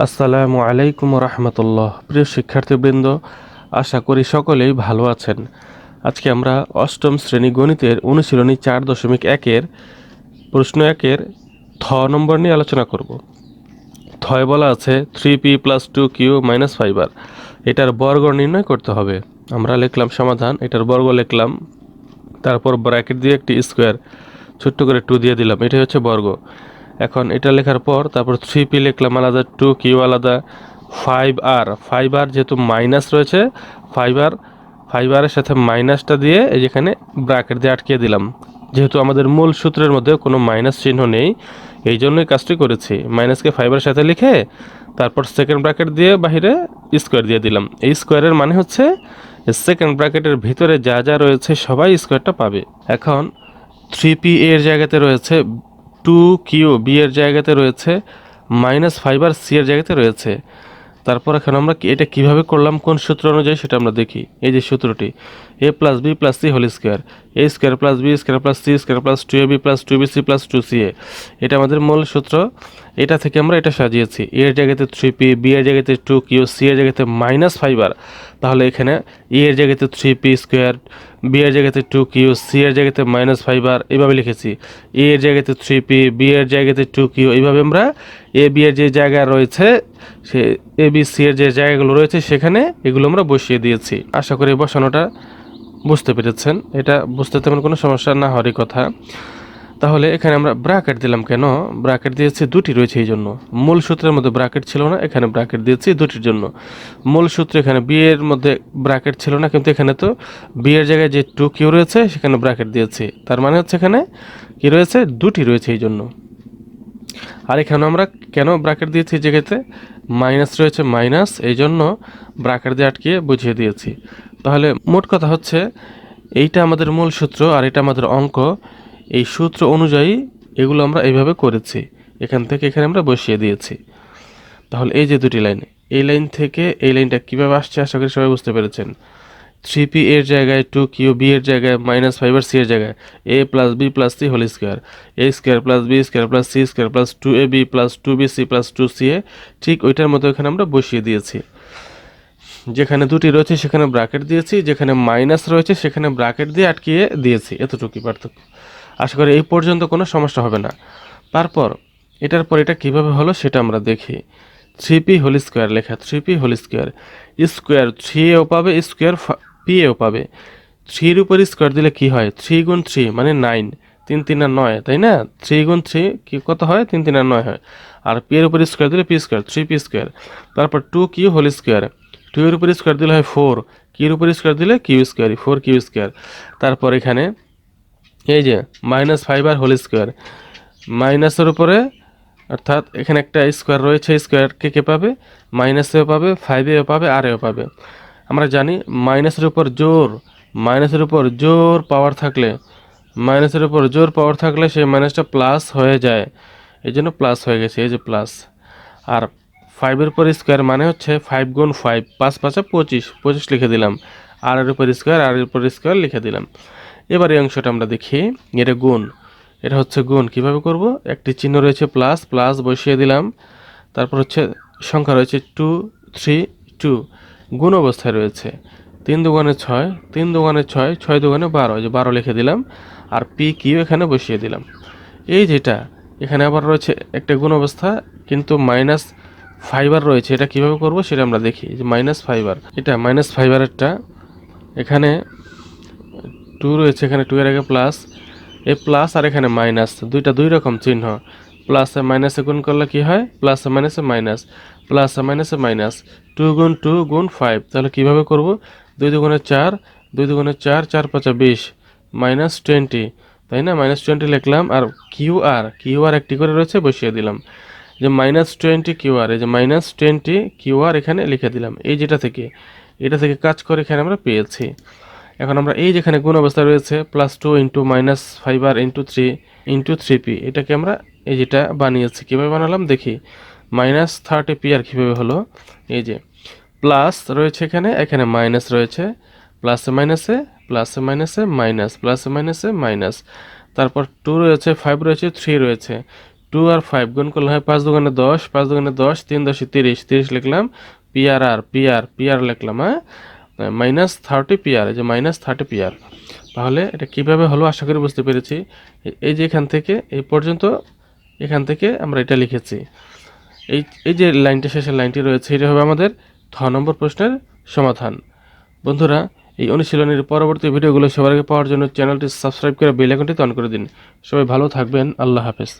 আসসালামু আলাইকুম রহমতুল্লাহ। প্রিয় শিক্ষার্থীবৃন্দ, আশা করি সকলেই ভালো আছেন। আজকে আমরা অষ্টম শ্রেণি গণিতের অনুশীলনী চার দশমিক একের, প্রশ্ন একের থ নম্বর নিয়ে আলোচনা করব। থয় বলা আছে three P plus two Q minus five R এটার বর্গ নির্ণয় করতে হবে। আমরা লিখলাম সমাধান, এটার বর্গ লিখলাম, তারপর ব্র্যাকেট দিয়ে একটি স্কোয়ার ছোট্ট করে টু দিয়ে দিলাম। এটাই হচ্ছে বর্গ। এখন এটা লেখার পর তারপর থ্রি পি লিখলাম, আলাদা টু কিউ আলাদা ফাইভ আর ফাইভ আর যেহেতু মাইনাস রয়েছে ফাইভ আর ফাইভ আরের সাথে মাইনাসটা দিয়ে এই যেখানে ব্র্যাকেট দিয়ে আটকে দিলাম। যেহেতু আমাদের মূল সূত্রের মধ্যে কোনো মাইনাস চিহ্ন নেই, এই জন্যই কাজটি করেছি। মাইনাসকে ফাইভের সাথে লিখে তারপর সেকেন্ড ব্র্যাকেট দিয়ে বাহিরে স্কোয়ার দিয়ে দিলাম। এই স্কোয়ারের মানে হচ্ছে সেকেন্ড ব্র্যাকেটের ভিতরে যা যা রয়েছে সবাই স্কোয়ারটা পাবে। এখন থ্রি পি এর জায়গাতে রয়েছে টু কিউ বি এর জায়গাতে রয়েছে মাইনাস ফাইভ আর সি এর জায়গাতে রয়েছে। তারপর এখন আমরা এটা কীভাবে করলাম, কোন সূত্র অনুযায়ী সেটা আমরা দেখি। এই যে সূত্রটি A plus B plus C whole square A square plus B square plus C square plus two A B plus two B C plus two C A এটা আমাদের মূল সূত্র। এটা থেকে আমরা এটা সাজিয়েছি। এ এর জায়গাতে থ্রি পি বি এর জায়গাতে টু কিউ সি এর জায়গাতে মাইনাস ফাইভ আর তাহলে এখানে এ এর জায়গাতে থ্রি পি স্কোয়ার বি এর জায়গাতে টু কিউ সি এর জায়গাতে মাইনাস ফাইভ আর এইভাবে লিখেছি। এ এর জায়গাতে থ্রি পি বি এর জায়গাতে টু কিউ এইভাবে আমরা এ বি এর যে জায়গা রয়েছে সে এ বি সি এর যে জায়গাগুলো রয়েছে সেখানে এগুলো আমরা বসিয়ে দিয়েছি। আশা করি বসানোটা বুঝতে পেরেছেন। এটা বুঝতে তেমন কোনো সমস্যা না হওয়ারই কথা। তাহলে এখানে আমরা ব্র্যাকেট দিলাম কেন? ব্র্যাকেট দিয়েছি দুটি রয়েছে এই জন্য। মূল সূত্রের মধ্যে ব্র্যাকেট ছিল না, এখানে ব্র্যাকেট দিয়েছি দুটির জন্য। মূল সূত্র এখানে বিয়ের মধ্যে ব্র্যাকেট ছিল না, কিন্তু এখানে তো বিয়ের জায়গায় যে টু কিউ রয়েছে, সেখানে ব্র্যাকেট দিয়েছি। তার মানে হচ্ছে এখানে কি রয়েছে? দুটি রয়েছে এই জন্য। আর এখানে আমরা কেন ব্রাকেট দিয়েছি এই জায়গাতে? মাইনাস রয়েছে মাইনাস এই জন্য ব্র্যাকেট দিয়ে আটকিয়ে বুঝিয়ে দিয়েছি। তাহলে মোট কথা হচ্ছে, এইটা আমাদের মূল সূত্র আর এটা আমাদের অঙ্ক। এই সূত্র অনুযায়ী এগুলো আমরা এইভাবে করেছি। এখান থেকে এখানে আমরা বসিয়ে দিয়েছি। তাহলে এই যে দুটি লাইন, এই লাইন থেকে এই লাইনটা কীভাবে আসছে, আশা করি সবাই বুঝতে পেরেছেন। থ্রি পি এর জায়গায় টু কিউ বি এর জায়গায় মাইনাস ফাইভ আর সি এর জায়গায়। A plus B plus C whole square A square plus B square plus C square plus two A B plus two B C plus two C A ঠিক ওইটার মতো এখানে আমরা বসিয়ে দিয়েছি। যেখানে দুটি রয়েছে, সেখানে ব্র্যাকেট দিয়েছি, যেখানে মাইনাস রয়েছে, সেখানে ব্র্যাকেট দিয়ে আটকিয়ে দিয়েছি। এতটুকুই পার্থক্য। আশা করি এই পর্যন্ত কোনো সমস্যা হবে না। তারপর, এটার পর এটা কীভাবে হলো সেটা আমরা দেখি। থ্রি পি হোল স্কোয়ার লেখা three P whole square square three এও পাবে স্কোয়ার পি এও পাবে। থ্রির উপর স্কোয়ার দিলে কি হয়? থ্রি গুণ থ্রি মানে নাইন তিন তিন আর নয়, তাই না? থ্রি গুণ থ্রি কি, কত হয়? তিন তিন আর নয় হয়। আর পি এর উপর স্কোয়ার দিলে P square three P square তারপর two Q whole square two এর উপর স্কোয়ার দিলে হয় ফোর কিউর উপর স্কোয়ার দিলে Q square four Q square তারপর এখানে এই যে minus five R whole square মাইনাসের উপরে অর্থাৎ এখানে একটা স্কোয়ার রয়েছে স্কোয়ারকে কে পাবে? মাইনাসেও পাবে ফাইভেও পাবে আরেও পাবে। আমরা জানি মাইনাসের উপর জোর, মাইনাসের উপর জোর পাওয়ার থাকলে, মাইনাসের উপর জোর পাওয়ার থাকলে সেই মাইনাসটা প্লাস হয়ে যায়। এই জন্য প্লাস হয়ে গেছে, এই যে প্লাস আর ফাইভের উপর স্কোয়ার মানে হচ্ছে ফাইভ গুণ ফাইভ পাঁচ পাঁচে পঁচিশ পঁচিশ লিখে দিলাম। আর এর উপর স্কোয়ার আর এর উপর স্কোয়ার লিখে দিলাম। এবার এই অংশটা আমরা দেখি, এটা গুণ। এটা হচ্ছে গুণ, কীভাবে করব? একটি চিহ্ন রয়েছে প্লাস প্লাস বসিয়ে দিলাম। তারপর হচ্ছে সংখ্যা রয়েছে টু থ্রি টু গুণ অবস্থায় রয়েছে। তিন দোকানে ছয়, তিন দোকানে ছয় ছয় দোকানে বারো যে বারো লিখে দিলাম। আর পি কিউ এখানে বসিয়ে দিলাম। এই যেটা, এখানে আবার রয়েছে একটা গুণ অবস্থা, কিন্তু মাইনাস ফাইবার রয়েছে। এটা কীভাবে করব সেটা আমরা দেখি। যে মাইনাস ফাইবার, এটা মাইনাস ফাইবারেরটা, এখানে টু রয়েছে, এখানে টু এর আগে প্লাস, এই প্লাস আর এখানে মাইনাস, দুইটা দুই রকম চিহ্ন। প্লাসে মাইনাসে গুণ করলে কি হয়? প্লাসে মাইনাসে মাইনাস। প্লাসে মাইনাসে মাইনাস টু গুণ টু গুণ ফাইভ। তাহলে কীভাবে করব? দুই দুগুণে চার, দুই দুগুণে চার চার পাঁচা বিশ, মাইনাস টোয়েন্টি। তাই না? মাইনাস টোয়েন্টি লিখলাম আর কিউ আর কিউ আর একটি করে রয়েছে, বসিয়ে দিলাম। যে মাইনাস টোয়েন্টি কিউ আর, এই যে মাইনাস টোয়েন্টি কিউ আর এখানে লিখে দিলাম। এই যেটা থেকে, এটা থেকে কাজ করে এখানে আমরা পেয়েছি। এখন আমরা এই যেখানে গুণ অবস্থা রয়েছে plus two into minus five R into three into three P এটাকে আমরা এই যেটা বানিয়েছি। কীভাবে বানালাম? দেখি। মাইনাস থার্টি পি আর কীভাবে হলো? এই যে, প্লাস রয়েছে এখানে এখানে মাইনাস রয়েছে, প্লাসে মাইনাসে প্লাসে মাইনাসে মাইনাস, প্লাসে মাইনাসে মাইনাস। তারপর টু রয়েছে ফাইভ রয়েছে থ্রি রয়েছে। টু আর ফাইভ গুণ করলে হয় পাঁচ দোকানে দশ, পাঁচ দোকানে দশ, তিন দশে তিরিশ তিরিশ লিখলাম P R R P R P R লিখলাম হ্যাঁ? মাইনাস থার্টি পি আর এই যে মাইনাস থার্টি পি আর তাহলে এটা কীভাবে হলো আশা করি বুঝতে পেরেছি। এই যে এখান থেকে, এই পর্যন্ত এখান থেকে আমরা এটা লিখেছি। এই এই যে লাইনটা শেষের লাইনটি রয়েছে, এটা হবে আমাদের থ নম্বর প্রশ্নের সমাধান। বন্ধুরা, এই অনুশীলনের পরবর্তী ভিডিওগুলো সবার আগে পাওয়ার জন্য চ্যানেলটি সাবস্ক্রাইব করে বেল আইকনটি অন করে দিন। সবাই ভালো থাকবেন, আল্লাহ হাফেজ।